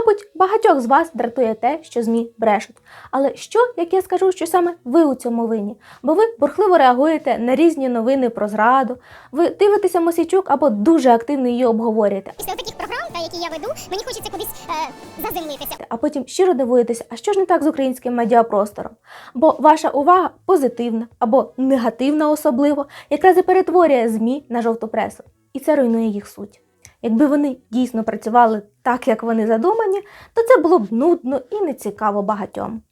Мабуть, багатьох з вас дратує те, що ЗМІ брешуть. Але що, як я скажу, що саме ви у цьому винні? Бо ви бурхливо реагуєте на різні новини про зраду, ви дивитеся Мосійчук або дуже активно її обговорюєте, Після таких програм, та які я веду, мені хочеться кудись е, заземлитися. а потім щиро дивуєтеся, а що ж не так з українським медіапростором? Бо ваша увага позитивна або негативна особливо, якраз і перетворює ЗМІ на жовту пресу. І це руйнує їх суть. Якби вони дійсно працювали так, як вони задумані, то це було б нудно і нецікаво багатьом.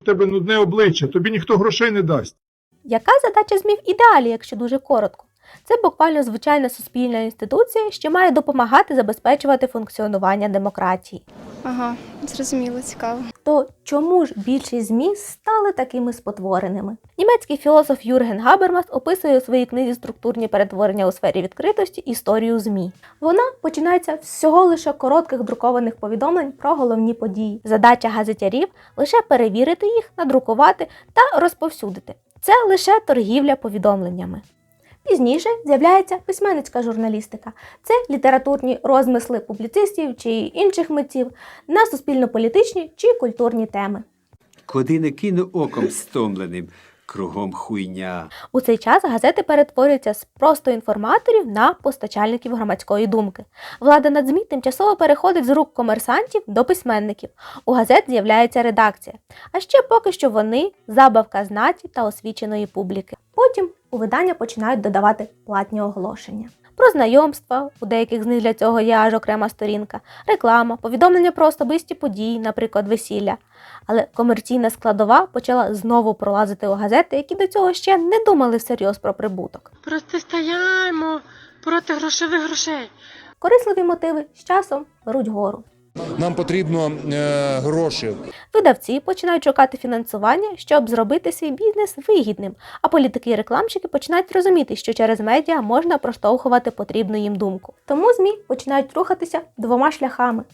У тебе нудне обличчя, тобі ніхто грошей не дасть. Яка задача ЗМІ в ідеалі, якщо дуже коротко? Це буквально звичайна суспільна інституція, що має допомагати забезпечувати функціонування демократії. Ага, зрозуміло, цікаво. То чому ж більшість ЗМІ стали такими спотвореними? Німецький філософ Юрген Габермас описує у своїй книзі Структурні перетворення у сфері відкритості історію ЗМІ. Вона починається всього лише коротких друкованих повідомлень про головні події. Задача газетярів лише перевірити їх, надрукувати та розповсюдити. Це лише торгівля повідомленнями. Пізніше з'являється письменницька журналістика. Це літературні розмисли публіцистів чи інших митців на суспільно-політичні чи культурні теми. Куди не кину оком стомленим, кругом хуйня. У цей час газети перетворюються з просто інформаторів на постачальників громадської думки. Влада над ЗМІ тимчасово переходить з рук комерсантів до письменників. У газет з'являється редакція. А ще поки що вони забавка знаті та освіченої публіки. Потім у видання починають додавати платні оголошення. Про знайомства, у деяких з них для цього є аж окрема сторінка, реклама, повідомлення про особисті події, наприклад, весілля. Але комерційна складова почала знову пролазити у газети, які до цього ще не думали всерйоз про прибуток. Протистояємо проти грошових грошей. Корисливі мотиви з часом беруть гору. Нам потрібно е, гроші. Видавці починають шукати фінансування, щоб зробити свій бізнес вигідним, а політики і рекламщики починають розуміти, що через медіа можна проштовхувати потрібну їм думку. Тому ЗМІ починають рухатися двома шляхами.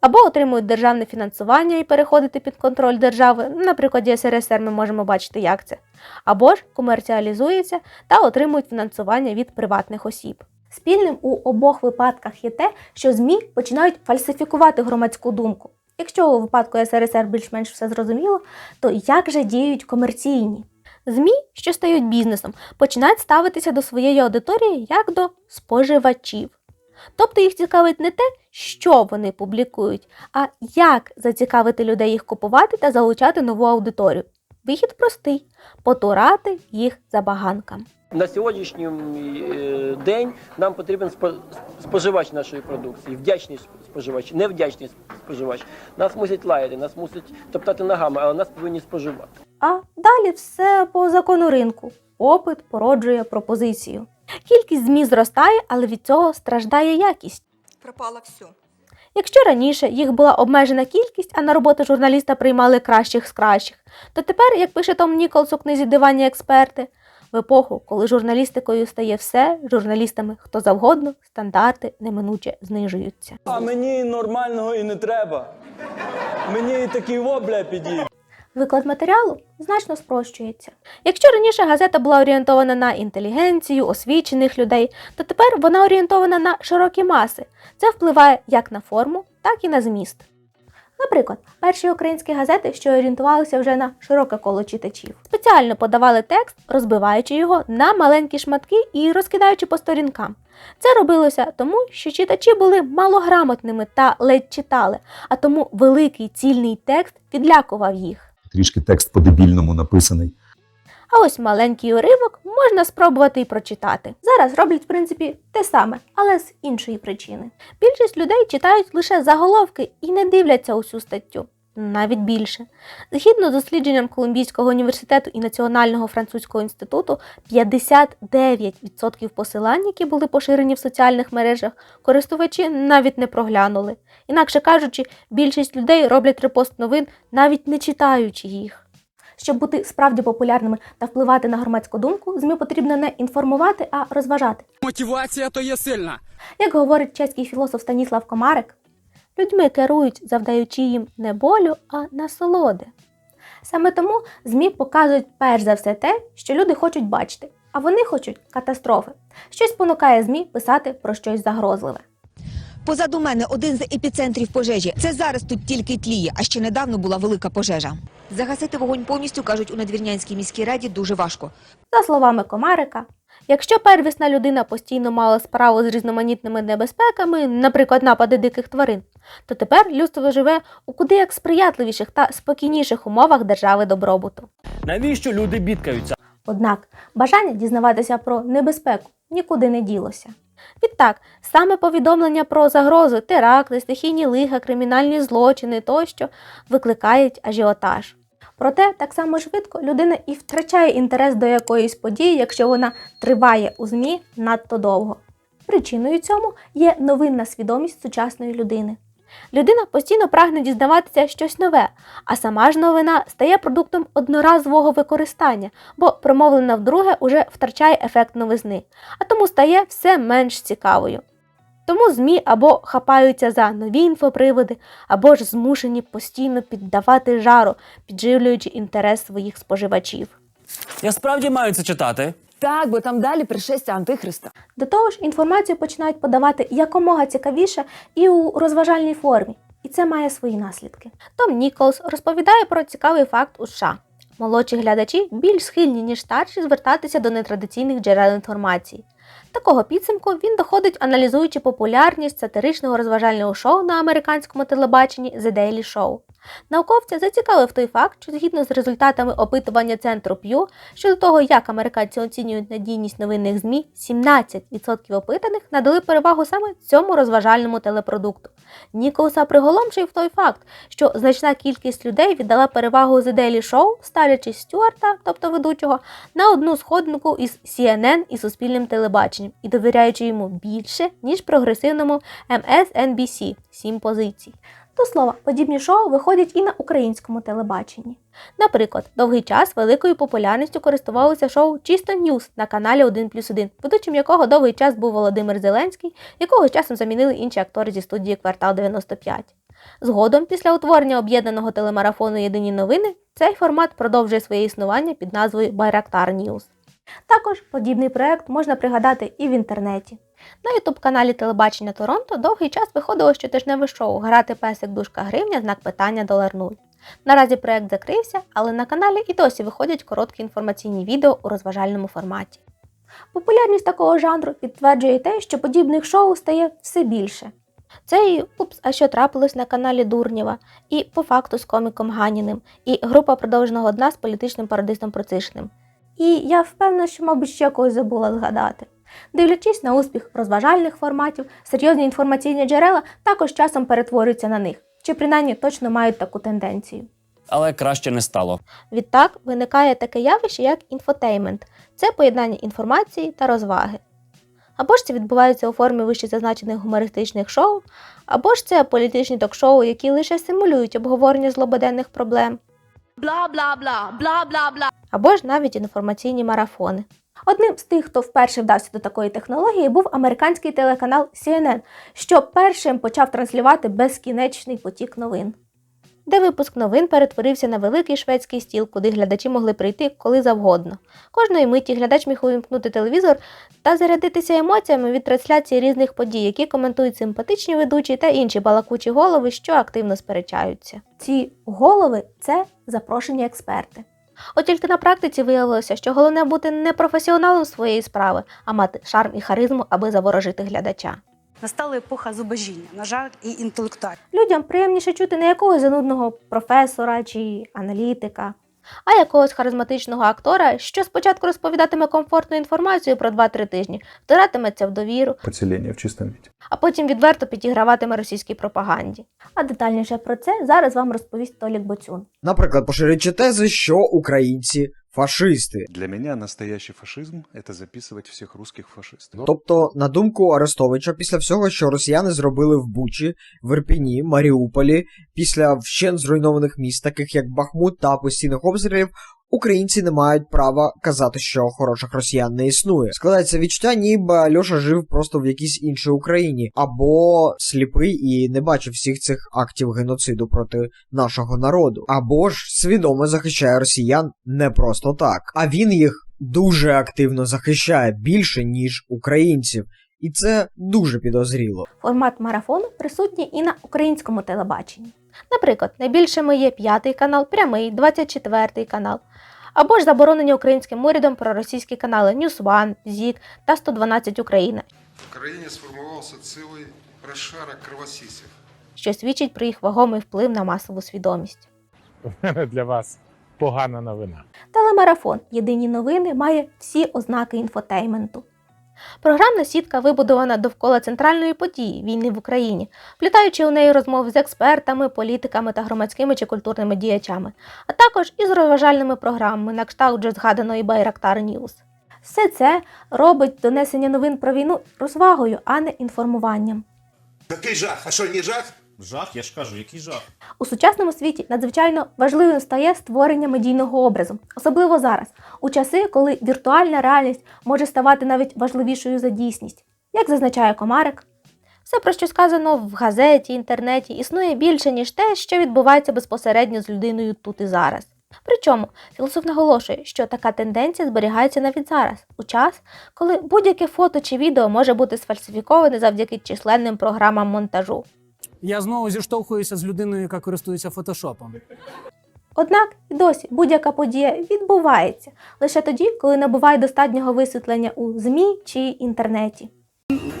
Або отримують державне фінансування і переходити під контроль держави. На прикладі СРСР ми можемо бачити, як це. Або ж комерціалізуються та отримують фінансування від приватних осіб. Спільним у обох випадках є те, що ЗМІ починають фальсифікувати громадську думку. Якщо у випадку СРСР більш-менш все зрозуміло, то як же діють комерційні? ЗМІ, що стають бізнесом, починають ставитися до своєї аудиторії як до споживачів. Тобто їх цікавить не те, що вони публікують, а як зацікавити людей їх купувати та залучати нову аудиторію. Вихід простий потурати їх забаганкам. На сьогоднішній е, день нам потрібен спо- споживач нашої продукції, вдячний споживач, невдячний споживач. Нас мусять лаяти, нас мусять топтати ногами, але нас повинні споживати. А далі все по закону ринку. Попит породжує пропозицію. Кількість ЗМІ зростає, але від цього страждає якість. пропало все. Якщо раніше їх була обмежена кількість, а на роботу журналіста приймали кращих з кращих, то тепер, як пише Том Ніколс у книзі Диванні експерти, в епоху, коли журналістикою стає все, журналістами хто завгодно, стандарти неминуче знижуються. А мені нормального і не треба. Мені і такий во, бля, підійде. Виклад матеріалу значно спрощується. Якщо раніше газета була орієнтована на інтелігенцію, освічених людей, то тепер вона орієнтована на широкі маси. Це впливає як на форму, так і на зміст. Наприклад, перші українські газети, що орієнтувалися вже на широке коло читачів, спеціально подавали текст, розбиваючи його на маленькі шматки і розкидаючи по сторінкам. Це робилося тому, що читачі були малограмотними та ледь читали, а тому великий цільний текст відлякував їх. трішки текст по-дебільному написаний. А ось маленький уривок можна спробувати і прочитати. Зараз роблять, в принципі, те саме, але з іншої причини. Більшість людей читають лише заголовки і не дивляться усю статтю. Навіть більше. Згідно з дослідженням Колумбійського університету і Національного французького інституту, 59% посилань, які були поширені в соціальних мережах, користувачі навіть не проглянули. Інакше кажучи, більшість людей роблять репост новин, навіть не читаючи їх. Щоб бути справді популярними та впливати на громадську думку, ЗМІ потрібно не інформувати, а розважати. Мотивація то є сильна. Як говорить чеський філософ Станіслав Комарик, людьми керують, завдаючи їм не болю, а насолоди. Саме тому ЗМІ показують перш за все те, що люди хочуть бачити, а вони хочуть катастрофи. Щось спонукає ЗМІ писати про щось загрозливе. Позаду мене один з епіцентрів пожежі. Це зараз тут тільки тліє, а ще недавно була велика пожежа. Загасити вогонь повністю кажуть у надвірнянській міській раді дуже важко. За словами Комарика, якщо первісна людина постійно мала справу з різноманітними небезпеками, наприклад, напади диких тварин, то тепер людство живе у куди як сприятливіших та спокійніших умовах держави добробуту. Навіщо люди бідкаються? Однак бажання дізнаватися про небезпеку нікуди не ділося. Відтак, саме повідомлення про загрози, теракти, стихійні лиха, кримінальні злочини тощо викликають ажіотаж. Проте так само швидко людина і втрачає інтерес до якоїсь події, якщо вона триває у ЗМІ надто довго. Причиною цьому є новинна свідомість сучасної людини. Людина постійно прагне дізнаватися щось нове, а сама ж новина стає продуктом одноразового використання, бо промовлена вдруге уже втрачає ефект новизни, а тому стає все менш цікавою. Тому ЗМІ або хапаються за нові інфоприводи, або ж змушені постійно піддавати жару, підживлюючи інтерес своїх споживачів. Я справді маю це читати. Так, бо там далі пришестя антихриста. До того ж, інформацію починають подавати якомога цікавіше і у розважальній формі, і це має свої наслідки. Том Ніколс розповідає про цікавий факт у США. Молодші глядачі більш схильні, ніж старші, звертатися до нетрадиційних джерел інформації. Такого підсумку він доходить, аналізуючи популярність сатиричного розважального шоу на американському телебаченні The Daily Show. Науковця зацікавив той факт, що згідно з результатами опитування центру Pew щодо того, як американці оцінюють надійність новинних ЗМІ, 17% опитаних надали перевагу саме цьому розважальному телепродукту. Ніколса приголомшив той факт, що значна кількість людей віддала перевагу The Daily Show, ставлячи Стюарта, тобто ведучого, на одну сходинку із CNN і суспільним телебаченням і довіряючи йому більше, ніж прогресивному MSNBC – 7 позицій. До слова, подібні шоу виходять і на українському телебаченні. Наприклад, довгий час великою популярністю користувалося шоу Чисто Ньюс на каналі 1 плюс 1, ведучим якого довгий час був Володимир Зеленський, якого часом замінили інші актори зі студії Квартал 95. Згодом, після утворення об'єднаного телемарафону Єдині новини, цей формат продовжує своє існування під назвою Байрактар Ньюс. Також подібний проект можна пригадати і в інтернеті. На ютуб-каналі Телебачення Торонто довгий час виходило щотижневе шоу Грати песик дужка гривня, знак питання долар нуль. Наразі проект закрився, але на каналі і досі виходять короткі інформаційні відео у розважальному форматі. Популярність такого жанру підтверджує те, що подібних шоу стає все більше. Це і Упс, а що трапилось на каналі Дурнєва, і по факту з коміком Ганіним, і група продовженого дна з політичним парадистом Процишним. І я впевнена, що, мабуть, ще когось забула згадати. Дивлячись на успіх розважальних форматів, серйозні інформаційні джерела також часом перетворюються на них, чи принаймні точно мають таку тенденцію. Але краще не стало. Відтак виникає таке явище, як інфотеймент це поєднання інформації та розваги. Або ж це відбувається у формі вище зазначених гумористичних шоу, або ж це політичні ток-шоу, які лише симулюють обговорення злободенних проблем, Бла бла бла, бла бла бла. або ж навіть інформаційні марафони. Одним з тих, хто вперше вдався до такої технології, був американський телеканал CNN, що першим почав транслювати безкінечний потік новин. Де випуск новин перетворився на великий шведський стіл, куди глядачі могли прийти коли завгодно. Кожної миті глядач міг увімкнути телевізор та зарядитися емоціями від трансляції різних подій, які коментують симпатичні ведучі та інші балакучі голови, що активно сперечаються. Ці голови це запрошені експерти. От тільки на практиці виявилося, що головне бути не професіоналом своєї справи, а мати шарм і харизму, аби заворожити глядача. Настала епоха зубожіння, на жаль, і інтелектуального. Людям приємніше чути не якогось занудного професора чи аналітика, а якогось харизматичного актора, що спочатку розповідатиме комфортну інформацію про 2-3 тижні, втиратиметься в довіру, Поселення в чистому віді. а потім відверто підіграватиме російській пропаганді. А детальніше про це зараз вам розповість Толік Боцюн. Наприклад, поширюючи тези, що українці фашисти. Для мене настоящий фашизм – це записувати всіх русських фашистов. Тобто, на думку Арестовича, після всього, що росіяни зробили в Бучі, в Ірпіні, Маріуполі, після вщен зруйнованих міст, таких як Бахмут та постійних обстрілів, українці не мають права казати, що хороших росіян не існує. Складається відчуття, ніби Альоша жив просто в якійсь іншій Україні, або сліпий і не бачив всіх цих актів геноциду проти нашого народу, або ж свідомо захищає росіян не просто так, а він їх дуже активно захищає більше ніж українців. і це дуже підозріло. Формат марафону присутній і на українському телебаченні. Наприклад, найбільшими є п'ятий канал, прямий, 24 канал. Або ж заборонені українським урядом проросійські канали News One, ЗІК та 112 Україна, В країні сформувався цілий розшарок кровосісів. що свідчить про їх вагомий вплив на масову свідомість. У мене для вас погана новина. Телемарафон Єдині новини має всі ознаки інфотейменту. Програмна сітка вибудована довкола центральної події війни в Україні, плітаючи у неї розмови з експертами, політиками та громадськими чи культурними діячами, а також із розважальними програмами на кшталт вже згаданої Байрактар Ньюс. Все це робить донесення новин про війну розвагою, а не інформуванням. Який жах? А що, не жах? Жах, я ж кажу, який жах. У сучасному світі надзвичайно важливим стає створення медійного образу, особливо зараз, у часи, коли віртуальна реальність може ставати навіть важливішою за дійсність, як зазначає Комарик. Все, про що сказано в газеті, інтернеті, існує більше, ніж те, що відбувається безпосередньо з людиною тут і зараз. Причому філософ наголошує, що така тенденція зберігається навіть зараз, у час, коли будь-яке фото чи відео може бути сфальсифіковане завдяки численним програмам монтажу. Я знову зіштовхуюся з людиною, яка користується фотошопом. Однак і досі будь-яка подія відбувається лише тоді, коли набуває достатнього висвітлення у ЗМІ чи інтернеті.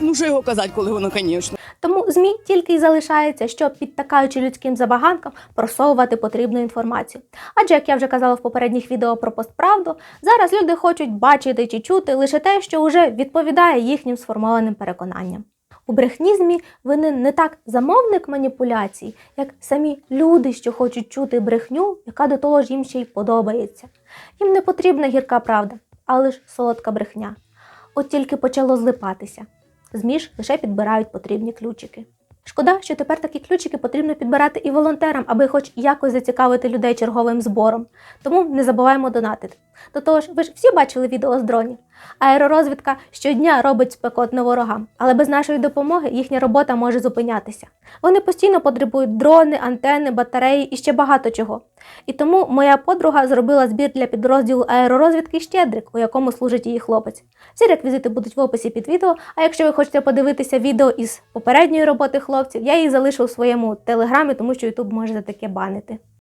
Ну що його казати, коли воно, звісно. Тому ЗМІ тільки й залишається, щоб, підтакаючи людським забаганкам, просовувати потрібну інформацію. Адже, як я вже казала в попередніх відео про постправду, зараз люди хочуть бачити чи чути лише те, що вже відповідає їхнім сформованим переконанням. У брехні ЗМІ винен не так замовник маніпуляцій, як самі люди, що хочуть чути брехню, яка до того ж їм ще й подобається. Їм не потрібна гірка правда, а лише солодка брехня. От тільки почало злипатися. ЗМІ ж лише підбирають потрібні ключики. Шкода, що тепер такі ключики потрібно підбирати і волонтерам, аби хоч якось зацікавити людей черговим збором. Тому не забуваємо донатити. До того ж, ви ж всі бачили відео з дронів. Аеророзвідка щодня робить спекотно ворогам, але без нашої допомоги їхня робота може зупинятися. Вони постійно потребують дрони, антени, батареї і ще багато чого. І тому моя подруга зробила збір для підрозділу аеророзвідки Щедрик, у якому служить її хлопець. Всі реквізити будуть в описі під відео. А якщо ви хочете подивитися відео із попередньої роботи хлопців, я її залишу у своєму телеграмі, тому що Ютуб може за таке банити.